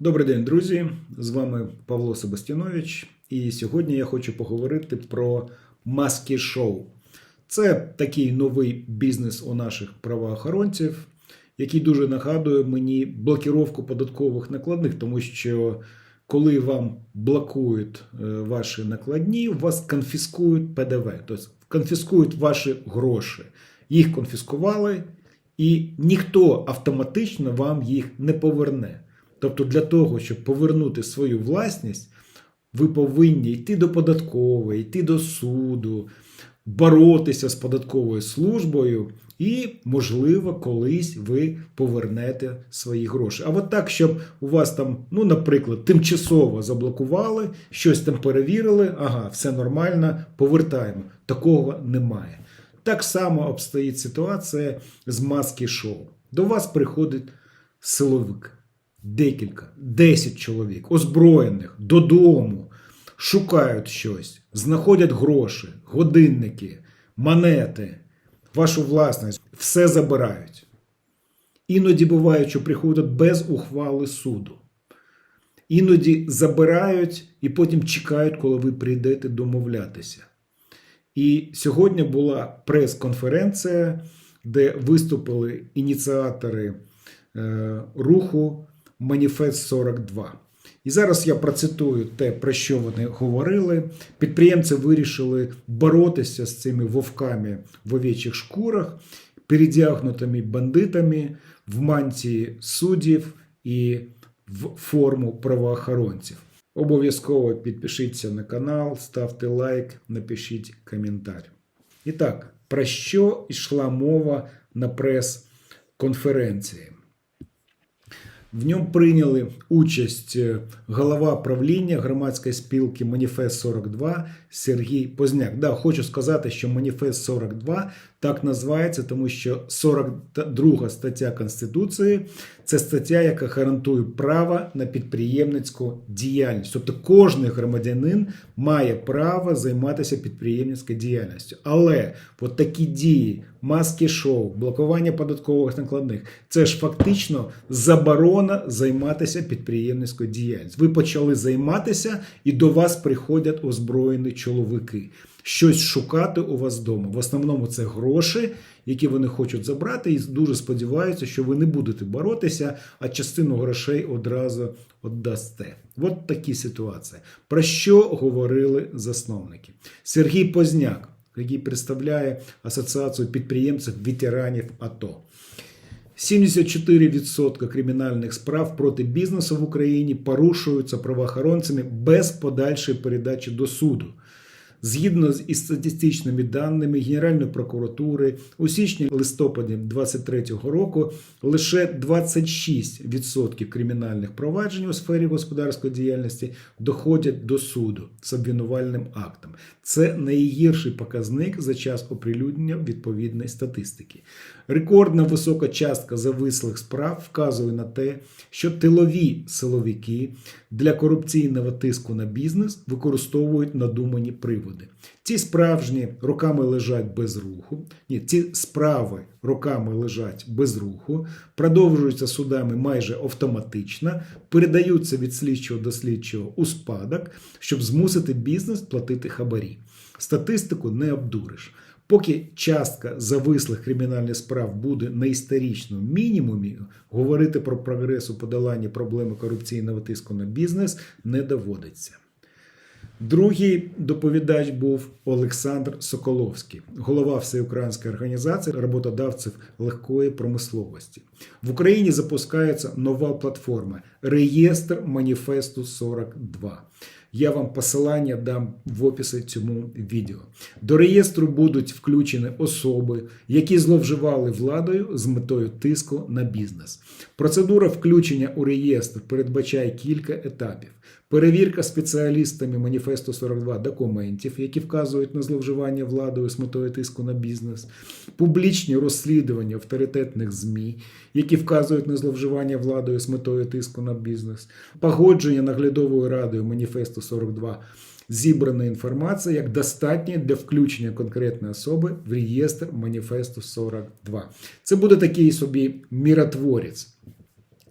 Добрий день, друзі! З вами Павло Себастьянович, і сьогодні я хочу поговорити про маски шоу. Це такий новий бізнес у наших правоохоронців, який дуже нагадує мені блокіровку податкових накладних, тому що коли вам блокують е, ваші накладні, вас конфіскують ПДВ, тобто конфіскують ваші гроші. Їх конфіскували, і ніхто автоматично вам їх не поверне. Тобто, для того, щоб повернути свою власність, ви повинні йти до податкової, йти до суду, боротися з податковою службою, і, можливо, колись ви повернете свої гроші. А от так, щоб у вас там, ну, наприклад, тимчасово заблокували, щось там перевірили, ага, все нормально, повертаємо. Такого немає. Так само обстоїть ситуація з маски шоу. До вас приходить силовик декілька, 10 чоловік, озброєних додому, шукають щось, знаходять гроші, годинники, монети, вашу власність, все забирають. Іноді буває, що приходять без ухвали суду. Іноді забирають і потім чекають, коли ви прийдете домовлятися. І сьогодні була прес-конференція, де виступили ініціатори е, руху Маніфест 42. І зараз я процитую те, про що вони говорили. Підприємці вирішили боротися з цими вовками в овечих шкурах, передягнутими бандитами в мантії суддів і в форму правоохоронців. Обов'язково підпишіться на канал, ставте лайк, напишіть коментар. І так, про що йшла мова на прес-конференції? В ньому прийняли участь е, голова правління громадської спілки Маніфест 42 Сергій Позняк. Да, хочу сказати, що Маніфест 42 так називається, тому що 42 стаття Конституції це стаття, яка гарантує право на підприємницьку діяльність. Тобто кожен громадянин має право займатися підприємницькою діяльністю. Але от такі дії, маски шоу, блокування податкових накладних це ж фактично заборона займатися підприємницькою діяльністю. Ви почали займатися, і до вас приходять озброєні чоловіки. Щось шукати у вас вдома. В основному це гроші, які вони хочуть забрати, і дуже сподіваються, що ви не будете боротися, а частину грошей одразу віддасте. От такі ситуації. Про що говорили засновники? Сергій Позняк, який представляє Асоціацію підприємців ветеранів АТО. 74% кримінальних справ проти бізнесу в Україні порушуються правоохоронцями без подальшої передачі до суду. Згідно із статистичними даними Генеральної прокуратури, у січні-листопаді 2023 року лише 26% кримінальних проваджень у сфері господарської діяльності доходять до суду з обвинувальним актом. Це найгірший показник за час оприлюднення відповідної статистики. Рекордна висока частка завислих справ вказує на те, що тилові силовики для корупційного тиску на бізнес використовують надумані приводи. Ці справжні роками лежать без руху. Ні, ці справи роками лежать без руху, продовжуються судами майже автоматично, передаються від слідчого до слідчого у спадок, щоб змусити бізнес платити хабарі. Статистику не обдуриш. Поки частка завислих кримінальних справ буде на історичному мінімумі, говорити про прогрес у подоланні проблеми корупційного тиску на бізнес не доводиться. Другий доповідач був Олександр Соколовський, голова Всеукраїнської організації роботодавців легкої промисловості. В Україні запускається нова платформа Реєстр Маніфесту 42. Я вам посилання дам в описі цьому відео. До реєстру будуть включені особи, які зловживали владою з метою тиску на бізнес. Процедура включення у реєстр передбачає кілька етапів. Перевірка спеціалістами Маніфесту 42 документів, які вказують на зловживання владою з метою тиску на бізнес, публічні розслідування авторитетних ЗМІ, які вказують на зловживання владою з метою тиску на бізнес, погодження наглядовою радою Маніфесту 42 зібрана інформація як достатня для включення конкретної особи в реєстр Маніфесту 42. Це буде такий собі міротворець.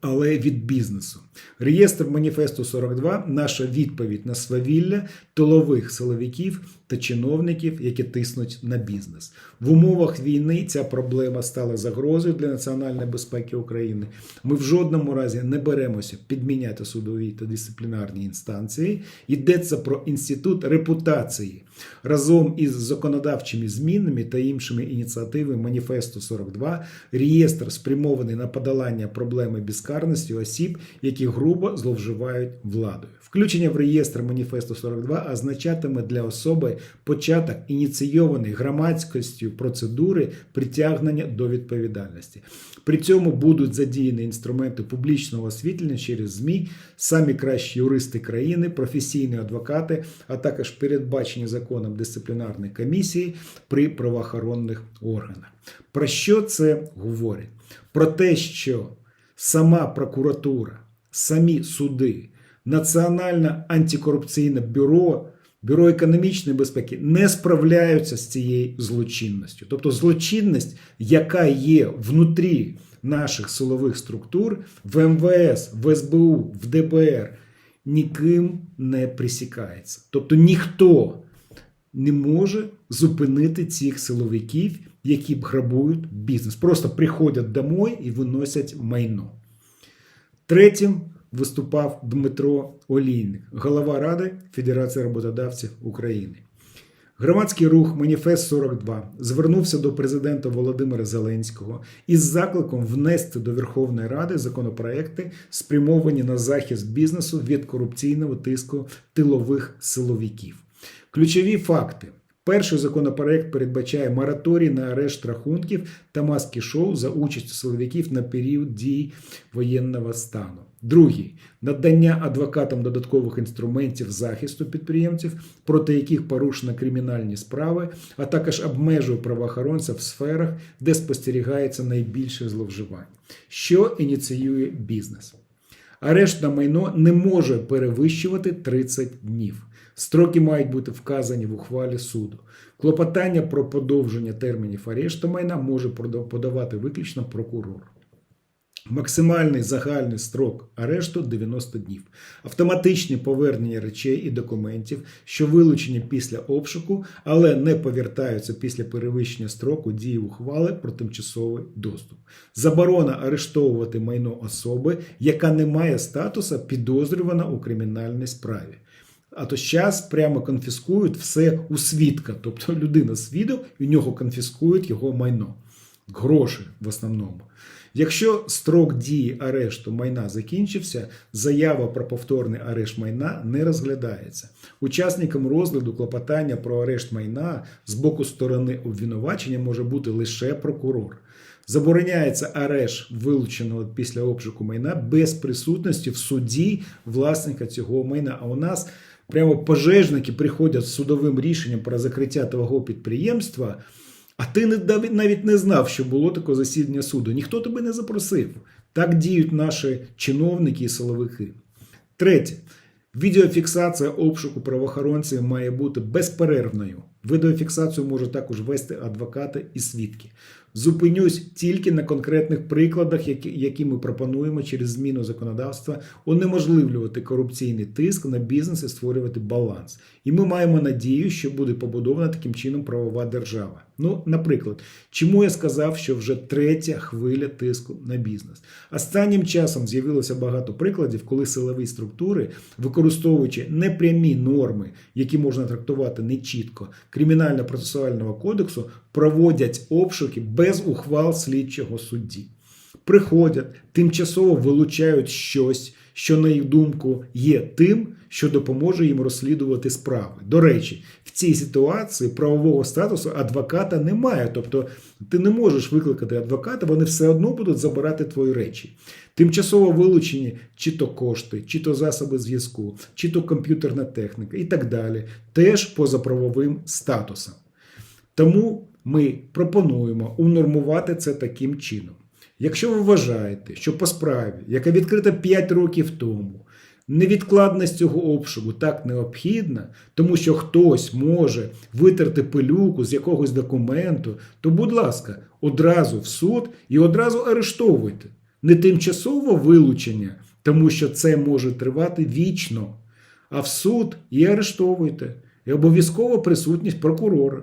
але від бізнесу. Реєстр маніфесту 42 наша відповідь на свавілля тилових силовиків та чиновників, які тиснуть на бізнес. В умовах війни ця проблема стала загрозою для національної безпеки України. Ми в жодному разі не беремося підміняти судові та дисциплінарні інстанції. Йдеться про інститут репутації разом із законодавчими змінами та іншими ініціативами маніфесту 42 реєстр спрямований на подолання проблеми безкарності осіб, які грубо зловживають владою. Включення в реєстр маніфесту 42 означатиме для особи початок ініційованої громадськістю процедури притягнення до відповідальності. При цьому будуть задіяні інструменти публічного освітлення через ЗМІ, самі кращі юристи країни, професійні адвокати, а також передбачені законом дисциплінарні комісії при правоохоронних органах. Про що це говорить? Про те, що сама прокуратура, самі суди, Національне антикорупційне бюро, бюро економічної безпеки не справляються з цією злочинністю. Тобто злочинність, яка є внутрі наших силових структур, в МВС, в СБУ, в ДБР, ніким не присікається. Тобто ніхто не може зупинити цих силовиків, які грабують бізнес. Просто приходять домой і виносять майно. Третім виступав Дмитро Олійник, голова Ради Федерації роботодавців України. Громадський рух Маніфест 42 звернувся до президента Володимира Зеленського із закликом внести до Верховної Ради законопроекти, спрямовані на захист бізнесу від корупційного тиску тилових силовиків. Ключові факти. Перший законопроект передбачає мораторій на арешт рахунків та маски шоу за участю силовиків на період дій воєнного стану. Другий надання адвокатам додаткових інструментів захисту підприємців, проти яких порушено кримінальні справи, а також обмежує правоохоронця в сферах, де спостерігається найбільше зловживань, що ініціює бізнес. Арешт на майно не може перевищувати 30 днів. Строки мають бути вказані в ухвалі суду. Клопотання про подовження термінів арешту майна може подавати виключно прокурор. Максимальний загальний строк арешту 90 днів. Автоматичне повернення речей і документів, що вилучені після обшуку, але не повертаються після перевищення строку дії ухвали про тимчасовий доступ. Заборона арештовувати майно особи, яка не має статуса підозрювана у кримінальній справі. А то зараз прямо конфіскують все у свідка. Тобто людина свідок, і у нього конфіскують його майно. Гроші в основному. Якщо строк дії арешту майна закінчився, заява про повторний арешт майна не розглядається. Учасником розгляду клопотання про арешт майна з боку сторони обвинувачення може бути лише прокурор. Забороняється арешт вилученого після обшуку майна без присутності в суді власника цього майна. А у нас прямо пожежники приходять з судовим рішенням про закриття того підприємства. А ти навіть не знав, що було таке засідання суду. Ніхто тебе не запросив. Так діють наші чиновники і силовики. Третє. Відеофіксація обшуку правоохоронців має бути безперервною. Відеофіксацію можуть також вести адвокати і свідки. Зупинюсь тільки на конкретних прикладах, які, які ми пропонуємо через зміну законодавства, унеможливлювати корупційний тиск на бізнес і створювати баланс. І ми маємо надію, що буде побудована таким чином правова держава. Ну, наприклад, чому я сказав, що вже третя хвиля тиску на бізнес? Останнім часом з'явилося багато прикладів, коли силові структури, використовуючи непрямі норми, які можна трактувати нечітко, кримінально-процесуального кодексу, проводять обшуки без ухвал слідчого судді. Приходять, тимчасово вилучають щось, що, на їх думку, є тим, що допоможе їм розслідувати справи. До речі, в цій ситуації правового статусу адвоката немає. Тобто ти не можеш викликати адвоката, вони все одно будуть забирати твої речі. Тимчасово вилучені чи то кошти, чи то засоби зв'язку, чи то комп'ютерна техніка і так далі, теж позаправовим статусом. Тому ми пропонуємо унормувати це таким чином. Якщо ви вважаєте, що по справі, яка відкрита 5 років тому, невідкладність цього обшуку так необхідна, тому що хтось може витерти пилюку з якогось документу, то, будь ласка, одразу в суд і одразу арештовуйте. Не тимчасове вилучення, тому що це може тривати вічно, а в суд і арештовуйте, і обов'язково присутність прокурора.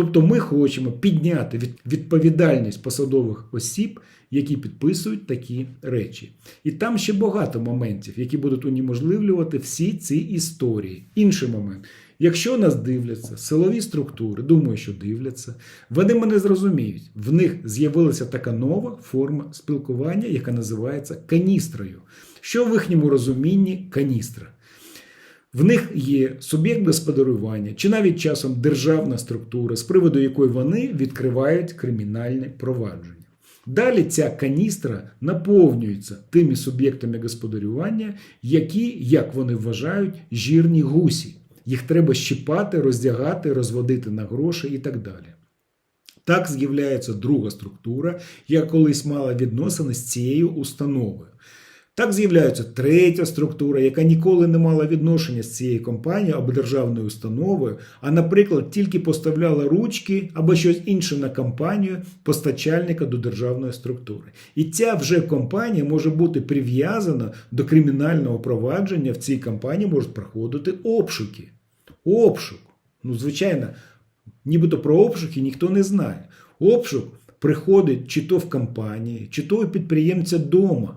Тобто ми хочемо підняти відповідальність посадових осіб, які підписують такі речі. І там ще багато моментів, які будуть унеможливлювати всі ці історії. Інший момент. Якщо нас дивляться силові структури, думаю, що дивляться, вони мене зрозуміють. В них з'явилася така нова форма спілкування, яка називається каністрою. Що в їхньому розумінні каністра? В них є суб'єкт господарювання чи навіть часом державна структура, з приводу якої вони відкривають кримінальне провадження. Далі ця каністра наповнюється тими суб'єктами господарювання, які, як вони вважають, жирні гусі. Їх треба щипати, роздягати, розводити на гроші і так далі. Так з'являється друга структура, яка колись мала відносини з цією установою. Так з'являється третя структура, яка ніколи не мала відношення з цією компанією або державною установою, а, наприклад, тільки поставляла ручки або щось інше на компанію постачальника до державної структури. І ця вже компанія може бути прив'язана до кримінального провадження. В цій компанії можуть проходити обшуки. Обшук. Ну, звичайно, нібито про обшуки ніхто не знає. Обшук приходить чи то в компанії, чи то у підприємця вдома.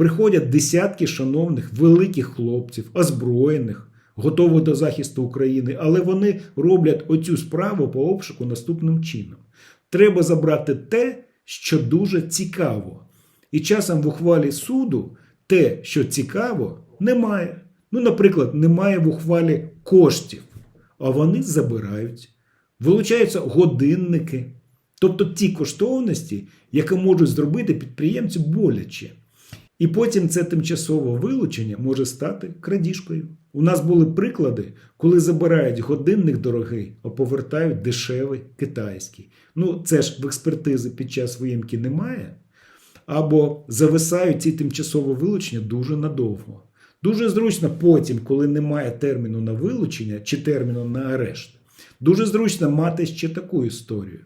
Приходять десятки шановних великих хлопців, озброєних, готових до захисту України, але вони роблять оцю справу по обшуку наступним чином. Треба забрати те, що дуже цікаво. І часом в ухвалі суду те, що цікаво, немає. Ну, наприклад, немає в ухвалі коштів, а вони забирають. Вилучаються годинники, тобто ті коштовності, які можуть зробити підприємцю боляче. І потім це тимчасове вилучення може стати крадіжкою. У нас були приклади, коли забирають годинник дорогий, а повертають дешевий китайський. Ну, це ж в експертизи під час виїмки немає. Або зависають ці тимчасові вилучення дуже надовго. Дуже зручно потім, коли немає терміну на вилучення чи терміну на арешт, дуже зручно мати ще таку історію.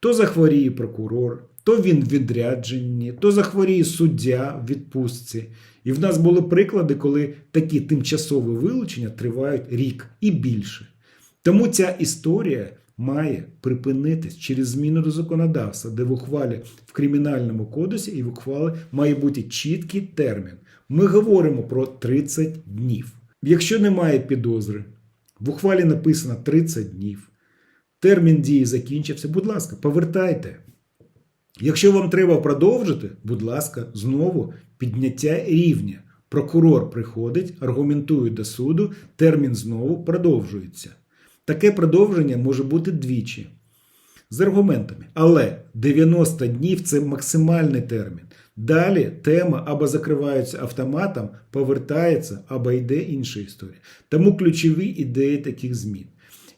То захворіє прокурор, то він в відрядженні, то захворіє суддя в відпустці. І в нас були приклади, коли такі тимчасові вилучення тривають рік і більше. Тому ця історія має припинитись через зміну до законодавства, де в ухвалі в кримінальному кодексі і в ухвалі має бути чіткий термін. Ми говоримо про 30 днів. Якщо немає підозри, в ухвалі написано 30 днів. Термін дії закінчився. Будь ласка, повертайте. Якщо вам треба продовжити, будь ласка, знову підняття рівня. Прокурор приходить, аргументує до суду, термін знову продовжується. Таке продовження може бути двічі з аргументами. Але 90 днів це максимальний термін. Далі тема або закривається автоматом, повертається, або йде інша історія. Тому ключові ідеї таких змін,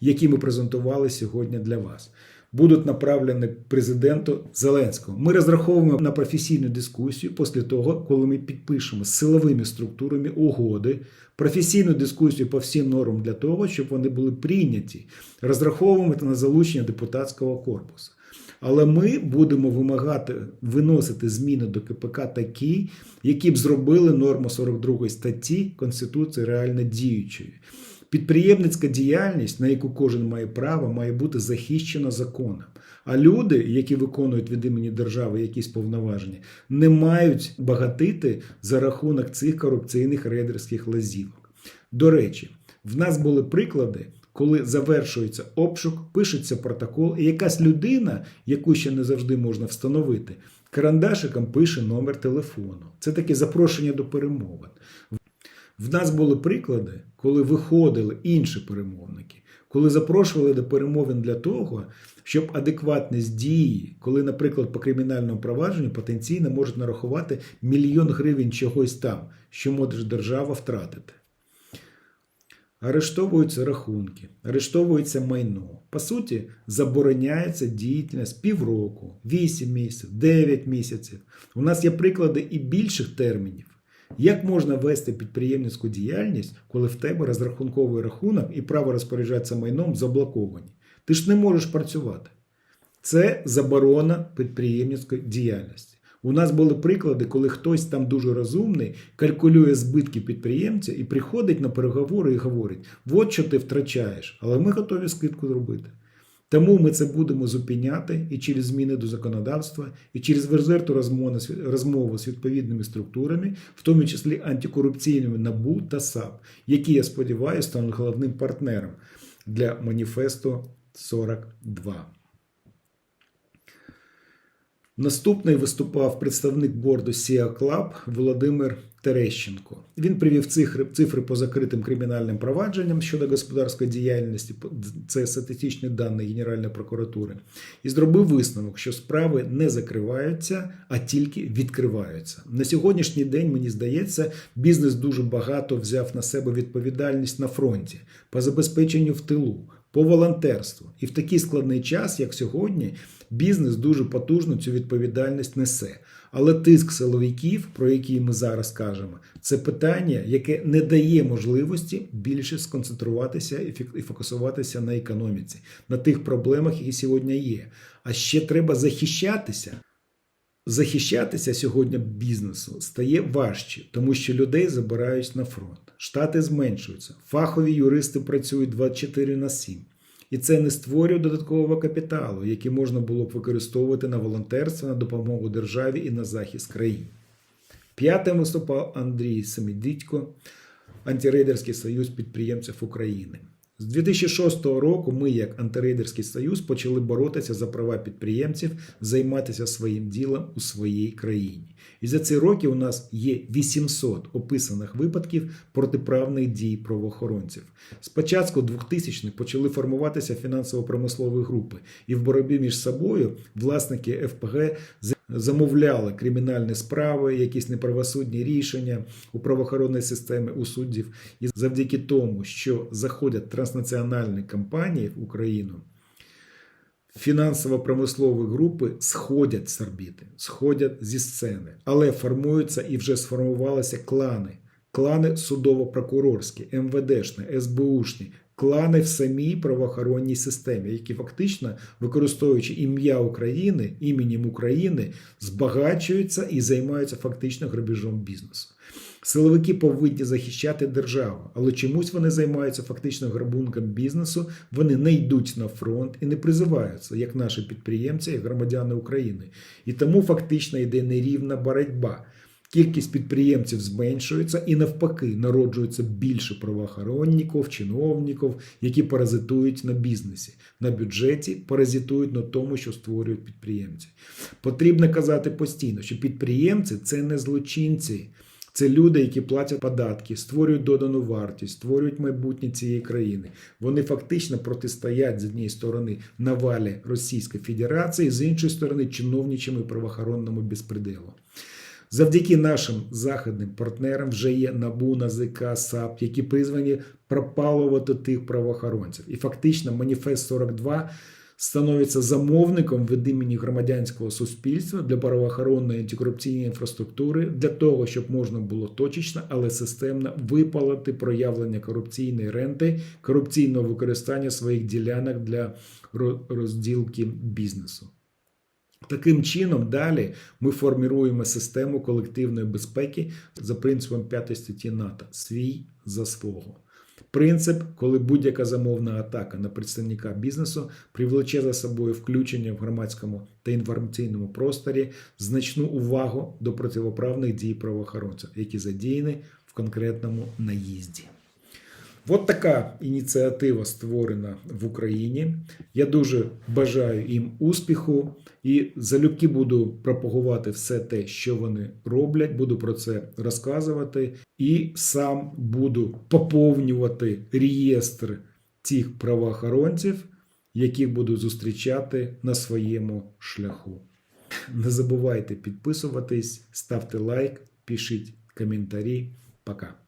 які ми презентували сьогодні для вас, будуть направлені президенту Зеленського. Ми розраховуємо на професійну дискусію після того, коли ми підпишемо з силовими структурами угоди, професійну дискусію по всім нормам для того, щоб вони були прийняті. Розраховуємо на залучення депутатського корпусу. Але ми будемо вимагати виносити зміни до КПК такі, які б зробили норму 42 статті Конституції реально діючою. Підприємницька діяльність, на яку кожен має право, має бути захищена законом. А люди, які виконують від імені держави якісь повноваження, не мають багатити за рахунок цих корупційних рейдерських лазівок. До речі, в нас були приклади, коли завершується обшук, пишеться протокол, і якась людина, яку ще не завжди можна встановити, карандашиком пише номер телефону. Це таке запрошення до перемовин. В нас були приклади, коли виходили інші перемовники, коли запрошували до перемовин для того, щоб адекватність дії, коли, наприклад, по кримінальному провадженню потенційно можуть нарахувати мільйон гривень чогось там, що може держава втратити. Арештовуються рахунки, арештовується майно. По суті, забороняється діяльність півроку, 8 місяців, 9 місяців. У нас є приклади і більших термінів. Як можна вести підприємницьку діяльність, коли в тебе розрахунковий рахунок і право розпоряджатися майном заблоковані? Ти ж не можеш працювати. Це заборона підприємницької діяльності. У нас були приклади, коли хтось там дуже розумний, калькулює збитки підприємця і приходить на переговори і говорить: от що ти втрачаєш, але ми готові скидку зробити. Тому ми це будемо зупиняти і через зміни до законодавства, і через верзерту розмову з- відповідними структурами, в тому числі антикорупційними НАБУ та САП, які, я сподіваюся, стануть головним партнером для маніфесту 42. Наступний виступав представник борду SIA Club Володимир Терещенко. Він привів цифри, цифри по закритим кримінальним провадженням щодо господарської діяльності. Це статистичні дані Генеральної прокуратури, і зробив висновок, що справи не закриваються, а тільки відкриваються. На сьогоднішній день мені здається, бізнес дуже багато взяв на себе відповідальність на фронті по забезпеченню в тилу. По волонтерству. І в такий складний час, як сьогодні, бізнес дуже потужно цю відповідальність несе. Але тиск силовиків, про який ми зараз кажемо, це питання, яке не дає можливості більше сконцентруватися і фокусуватися на економіці, на тих проблемах, які сьогодні є. А ще треба захищатися. Захищатися сьогодні бізнесу стає важче, тому що людей забирають на фронт. Штати зменшуються, фахові юристи працюють 24 на 7. І це не створює додаткового капіталу, який можна було б використовувати на волонтерство, на допомогу державі і на захист країн. П'ятим виступав Андрій Семідітько, антирейдерський союз підприємців України. З 2006 року ми, як антирейдерський союз, почали боротися за права підприємців, займатися своїм ділом у своїй країні. І за ці роки у нас є 800 описаних випадків протиправних дій правоохоронців. З початку 2000-х почали формуватися фінансово-промислові групи, і в боротьбі між собою власники ФПГ замовляли кримінальні справи, якісь неправосудні рішення у правоохоронній системі, у суддів. І завдяки тому, що заходять транснаціональні компанії в Україну, фінансово-промислові групи сходять з орбіти, сходять зі сцени, але формуються і вже сформувалися клани. Клани судово-прокурорські, МВДшні, СБУшні, клани в самій правоохоронній системі, які фактично, використовуючи ім'я України, іменем України, збагачуються і займаються фактично грабіжом бізнесу. Силовики повинні захищати державу, але чомусь вони займаються фактично грабунком бізнесу, вони не йдуть на фронт і не призиваються, як наші підприємці, як громадяни України. І тому фактично йде нерівна боротьба. Кількість підприємців зменшується і навпаки народжується більше правоохоронників, чиновників, які паразитують на бізнесі, на бюджеті, паразитують на тому, що створюють підприємці. Потрібно казати постійно, що підприємці це не злочинці. Це люди, які платять податки, створюють додану вартість, створюють майбутнє цієї країни. Вони фактично протистоять з однієї сторони навалі Російської Федерації, з іншої сторони чиновничому і правоохоронному безпределу. Завдяки нашим західним партнерам вже є НАБУ, НАЗК, САП, які призвані пропалувати тих правоохоронців. І фактично маніфест 42 становиться замовником від імені громадянського суспільства для правоохоронної антикорупційної інфраструктури для того, щоб можна було точечно, але системно випалити проявлення корупційної ренти, корупційного використання своїх ділянок для розділки бізнесу. Таким чином, далі ми формуємо систему колективної безпеки за принципом 5 статті НАТО свій за свого. Принцип, коли будь-яка замовна атака на представника бізнесу привлече за собою включення в громадському та інформаційному просторі значну увагу до противоправних дій правоохоронців, які задіяні в конкретному наїзді. От така ініціатива створена в Україні. Я дуже бажаю їм успіху і залюбки буду пропагувати все те, що вони роблять. Буду про це розказувати, і сам буду поповнювати реєстр цих правоохоронців, яких буду зустрічати на своєму шляху. Не забувайте підписуватись, ставте лайк, пишіть коментарі. Пока.